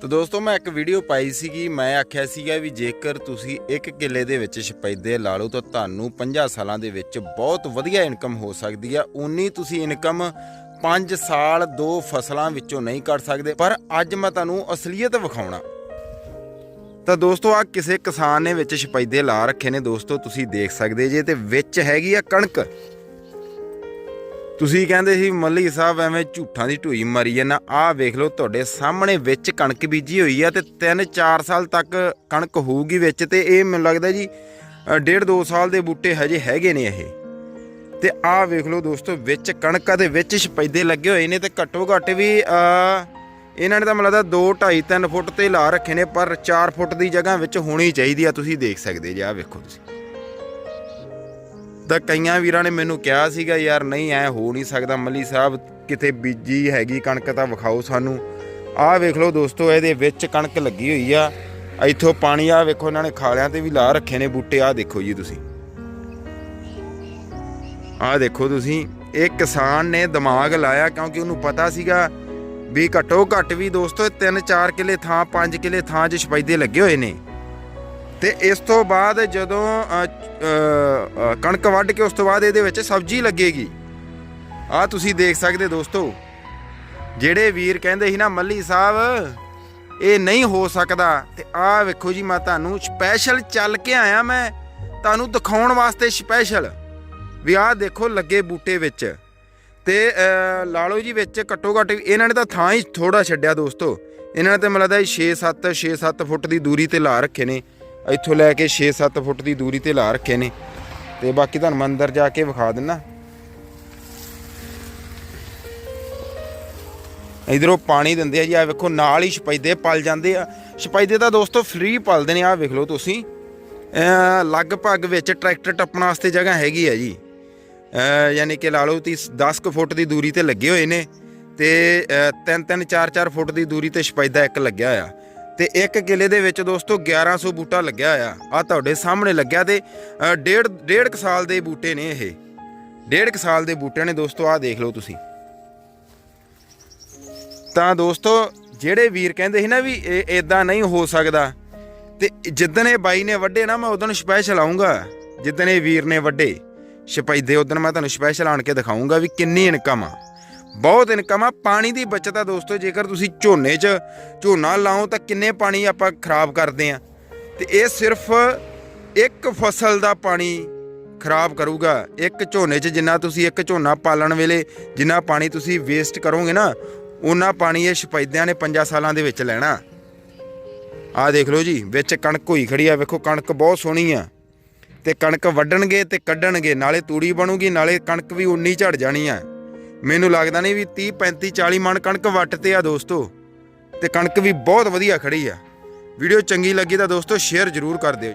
ਤਾਂ ਦੋਸਤੋ, ਮੈਂ ਇੱਕ ਵੀਡੀਓ ਪਾਈ ਸੀਗੀ। ਮੈਂ ਆਖਿਆ ਸੀਗਾ ਵੀ ਜੇਕਰ ਤੁਸੀਂ ਇੱਕ ਕਿੱਲੇ ਦੇ ਵਿੱਚ ਸ਼ਪੈਦੇ ਲਾ ਲਓ ਤਾਂ ਤੁਹਾਨੂੰ 50 ਸਾਲਾਂ ਦੇ ਵਿੱਚ ਬਹੁਤ ਵਧੀਆ ਇਨਕਮ ਹੋ ਸਕਦੀ ਆ। ਉਨੀ ਤੁਸੀਂ ਇਨਕਮ 5 ਸਾਲ, ਦੋ ਫਸਲਾਂ ਵਿੱਚੋਂ ਨਹੀਂ ਕੱਢ ਸਕਦੇ। ਪਰ ਅੱਜ ਮੈਂ ਤੁਹਾਨੂੰ ਅਸਲੀਅਤ ਵਿਖਾਉਣਾ। ਤਾਂ ਦੋਸਤੋ ਆ ਕਿਸੇ ਕਿਸਾਨ ਨੇ ਵਿੱਚ ਸ਼ਪੈਦੇ ਲਾ ਰੱਖੇ ਨੇ। ਦੋਸਤੋ, ਤੁਸੀਂ ਦੇਖ ਸਕਦੇ ਜੇ ਤੇ ਵਿੱਚ ਹੈਗੀ ਆ ਕਣਕ। ਤੁਸੀਂ ਕਹਿੰਦੇ ਸੀ ਮੱਲੀ ਸਾਹਿਬ ਐਵੇਂ ਝੂਠਾਂ ਦੀ ਢੂਈ ਮਾਰੀ ਜਾਂਦਾ। ਆਹ ਵੇਖ ਲਓ ਤੁਹਾਡੇ ਸਾਹਮਣੇ ਵਿੱਚ ਕਣਕ ਬੀਜੀ ਹੋਈ ਆ ਤੇ 3-4 ਸਾਲ ਤੱਕ ਕਣਕ ਹੋਊਗੀ ਵਿੱਚ ਤੇ ਇਹ ਮੈਨੂੰ ਲੱਗਦਾ ਜੀ ਅ, ਡੇਢ ਦੋ ਸਾਲ ਦੇ ਬੂਟੇ ਹਜੇ ਹੈਗੇ ਨੇ ਇਹ। ਤੇ ਆਹ ਵੇਖ ਲਓ ਦੋਸਤੋ ਵਿੱਚ ਕਣਕਾਂ ਦੇ ਵਿੱਚ ਸ਼ਪੈਦੇ ਲੱਗੇ ਹੋਏ ਨੇ ਤੇ ਘੱਟੋ ਘੱਟ ਵੀ ਇਹਨਾਂ ਨੇ ਤਾਂ ਮੈਨੂੰ ਲੱਗਦਾ 2 2.5 3 ਫੁੱਟ ਤੇ ਲਾ ਰੱਖੇ ਨੇ ਪਰ 4 ਫੁੱਟ ਦੀ ਜਗ੍ਹਾ ਵਿੱਚ ਹੋਣੀ ਚਾਹੀਦੀ ਆ ਤੁਸੀਂ ਦੇਖ ਸਕਦੇ ਜੀ ਆਹ ਵੇਖੋ ਤੁਸੀਂ। ਤਾਂ ਕਈਆਂ ਵੀਰਾਂ ਨੇ ਮੈਨੂੰ ਕਿਹਾ ਸੀਗਾ, ਯਾਰ ਨਹੀਂ, ਐ ਹੋ ਨਹੀਂ ਸਕਦਾ, ਮੱਲੀ ਸਾਹਿਬ, ਕਿਤੇ ਬੀਜੀ ਹੈਗੀ ਕਣਕ ਤਾਂ ਵਿਖਾਓ ਸਾਨੂੰ। ਆਹ ਵੇਖ ਲਓ ਦੋਸਤੋ, ਇਹਦੇ ਵਿੱਚ ਕਣਕ ਲੱਗੀ ਹੋਈ ਆ। ਇੱਥੋਂ ਪਾਣੀ ਆ ਵੇਖੋ, ਇਹਨਾਂ ਨੇ ਖਾਲਿਆਂ ਤੇ ਵੀ ਲਾ ਰੱਖੇ ਨੇ ਬੂਟੇ, ਆਹ ਦੇਖੋ ਜੀ ਤੁਸੀਂ। ਆਹ ਦੇਖੋ ਤੁਸੀਂ, ਇਹ ਕਿਸਾਨ ਨੇ ਦਿਮਾਗ ਲਾਇਆ ਕਿਉਂਕਿ ਉਹਨੂੰ ਪਤਾ ਸੀਗਾ ਵੀ ਘੱਟੋ ਘੱਟ ਵੀ ਦੋਸਤੋ 3-4 ਕਿੱਲੇ ਥਾਂ 5 ਕਿੱਲੇ ਥਾਂ 'ਚ ਸ਼ਪੈਦੇ ਲੱਗੇ ਹੋਏ ਨੇ। ਤੇ ਇਸ ਤੋਂ ਬਾਅਦ ਜਦੋਂ ਕਣਕ ਵੱਢ ਕੇ ਉਸ ਤੋਂ ਬਾਅਦ ਇਹਦੇ ਵਿੱਚ ਸਬਜ਼ੀ ਲੱਗੇਗੀ। ਆ ਤੁਸੀਂ ਦੇਖ ਸਕਦੇ ਦੋਸਤੋ ਜਿਹੜੇ ਵੀਰ ਕਹਿੰਦੇ ਸੀ ਨਾ ਮੱਲੀ ਸਾਹਿਬ ਇਹ ਨਹੀਂ ਹੋ ਸਕਦਾ। ਤੇ ਆਹ ਵੇਖੋ ਜੀ ਮੈਂ ਤੁਹਾਨੂੰ ਸਪੈਸ਼ਲ ਚੱਲ ਕੇ ਆਇਆ ਮੈਂ ਤੁਹਾਨੂੰ ਦਿਖਾਉਣ ਵਾਸਤੇ ਸਪੈਸ਼ਲ ਵੀ ਆਹ ਦੇਖੋ ਲੱਗੇ ਬੂਟੇ ਵਿੱਚ। ਤੇ ਅ, ਲਾ ਲਓ ਜੀ ਵਿੱਚ ਘੱਟੋ ਘੱਟ ਇਹਨਾਂ ਨੇ ਤਾਂ ਥਾਂ ਹੀ ਥੋੜਾ ਛੱਡਿਆ ਦੋਸਤੋ। ਇਹਨਾਂ ਨੇ ਤਾਂ ਮੈਨੂੰ ਲੱਗਦਾ 6-7 6-7 ਫੁੱਟ ਦੀ ਦੂਰੀ ਤੇ ਲਾ ਰੱਖੇ ਨੇ। ਇੱਥੋਂ ਲੈ ਕੇ 6-7 ਫੁੱਟ ਦੀ ਦੂਰੀ ਤੇ ਲਾ ਰੱਖੇ ਨੇ। ਤੇ ਬਾਕੀ ਤੁਹਾਨੂੰ ਮੰਦਰ ਜਾ ਕੇ ਵਿਖਾ ਦਿੰਨਾ। ਇਧਰੋਂ ਪਾਣੀ ਦਿੰਦੇ ਆ ਜੀ ਆ ਵੇਖੋ ਨਾਲ ਹੀ ਛਪਾਈਦੇ ਪਲ ਜਾਂਦੇ ਆ। ਛਪਾਈਦੇ ਤਾਂ ਦੋਸਤੋ ਫ੍ਰੀ ਪਲਦੇ ਨੇ ਆ ਵੇਖ ਲਓ ਤੁਸੀਂ। ਲਗਭਗ ਵਿੱਚ ਟਰੈਕਟਰ ਟੱਪਣ ਵਾਸਤੇ ਜਗ੍ਹਾ ਹੈਗੀ ਆ ਜੀ। ਯਾਨੀ ਕਿ ਲਾ ਲਓ ਤੀ 10 ਕੁ ਫੁੱਟ ਦੀ ਦੂਰੀ ਤੇ ਲੱਗੇ ਹੋਏ ਨੇ ਤੇ 3-3 4-4 ਫੁੱਟ ਦੀ ਦੂਰੀ ਤੇ ਸ਼ਪੈਦਾ ਇੱਕ ਲੱਗਿਆ ਆ ਤੇ ਇੱਕ ਕਿਲੇ ਦੇ ਵਿੱਚ ਦੋਸਤੋ 1100 ਬੂਟਾ ਲੱਗਿਆ ਹੋਇਆ। ਆ ਤੁਹਾਡੇ ਸਾਹਮਣੇ ਲੱਗਿਆ ਤੇ ਡੇਢ ਡੇਢ ਕੁ ਸਾਲ ਦੇ ਬੂਟੇ ਨੇ ਇਹ। ਡੇਢ ਕੁ ਸਾਲ ਦੇ ਬੂਟੇ ਨੇ ਦੋਸਤੋ ਆ ਦੇਖ ਲਓ ਤੁਸੀਂ। ਤਾਂ ਦੋਸਤੋ, ਜਿਹੜੇ ਵੀਰ ਕਹਿੰਦੇ ਸੀ ਨਾ ਵੀ ਇਹ ਇਦਾਂ ਨਹੀਂ ਹੋ ਸਕਦਾ, ਤੇ ਜਿੱਦਣ ਇਹ ਬਾਈ ਨੇ ਵੱਡੇ ਨਾ, ਮੈਂ ਉਦੋਂ ਸਪੈਸ਼ਲ ਆਉਂਗਾ ਜਿੱਦਣ ਇਹ ਵੀਰ ਨੇ ਵੱਡੇ ਸ਼ਪੈਦੇ ਉਦੋਂ ਮੈਂ ਤੁਹਾਨੂੰ ਸਪੈਸ਼ਲ ਆਣ ਕੇ ਦਿਖਾਉਂਗਾ ਵੀ ਕਿੰਨੀ ਇਨਕਮ ਆ। ਬਹੁਤ ਇਨਕਮ ਆ, ਪਾਣੀ ਦੀ ਬਚਤ ਆ ਦੋਸਤੋ, ਜੇਕਰ ਤੁਸੀਂ ਝੋਨੇ 'ਚ ਝੋਨਾ ਲਾਓ ਤਾਂ ਕਿੰਨੇ ਪਾਣੀ ਆਪਾਂ ਖਰਾਬ ਕਰਦੇ ਆ। ਤੇ ਇਹ ਸਿਰਫ ਇੱਕ ਫਸਲ ਦਾ ਪਾਣੀ ਖਰਾਬ ਕਰੂਗਾ। ਇੱਕ ਝੋਨੇ 'ਚ ਜਿੰਨਾ ਤੁਸੀਂ ਇੱਕ ਝੋਨਾ ਪਾਲਣ ਵੇਲੇ ਜਿੰਨਾ ਪਾਣੀ ਤੁਸੀਂ ਵੇਸਟ ਕਰੋਗੇ ਨਾ ਉਹਨਾਂ ਪਾਣੀ ਇਹ ਸ਼ਪੈਦਿਆਂ ਨੇ 5 ਸਾਲਾਂ ਦੇ ਵਿੱਚ ਲੈਣਾ। ਆਹ ਦੇਖ ਲਓ ਜੀ, ਵਿੱਚ ਕਣਕ ਹੋਈ ਖੜੀ ਆ, ਵੇਖੋ ਕਣਕ ਬਹੁਤ ਸੋਹਣੀ ਆ। ਤੇ ਕਣਕ ਵੱਢਣਗੇ ਤੇ ਕੱਢਣਗੇ, ਨਾਲੇ ਤੂੜੀ ਬਣੂਗੀ, ਨਾਲੇ ਕਣਕ ਵੀ ਉਨੀ ਝੜ ਜਾਣੀ ਆ। ਮੈਨੂੰ ਲੱਗਦਾ ਨਹੀਂ ਵੀ 30 35 40 ਮਣ ਕਣਕ ਵੱਟ ਤੇ ਆ ਦੋਸਤੋ। ਤੇ ਕਣਕ ਵੀ ਬਹੁਤ ਵਧੀਆ ਖੜੀ ਆ। ਵੀਡੀਓ ਚੰਗੀ ਲੱਗੀ ਤਾਂ ਦੋਸਤੋ, ਸ਼ੇਅਰ ਜ਼ਰੂਰ ਕਰ ਦਿਓ।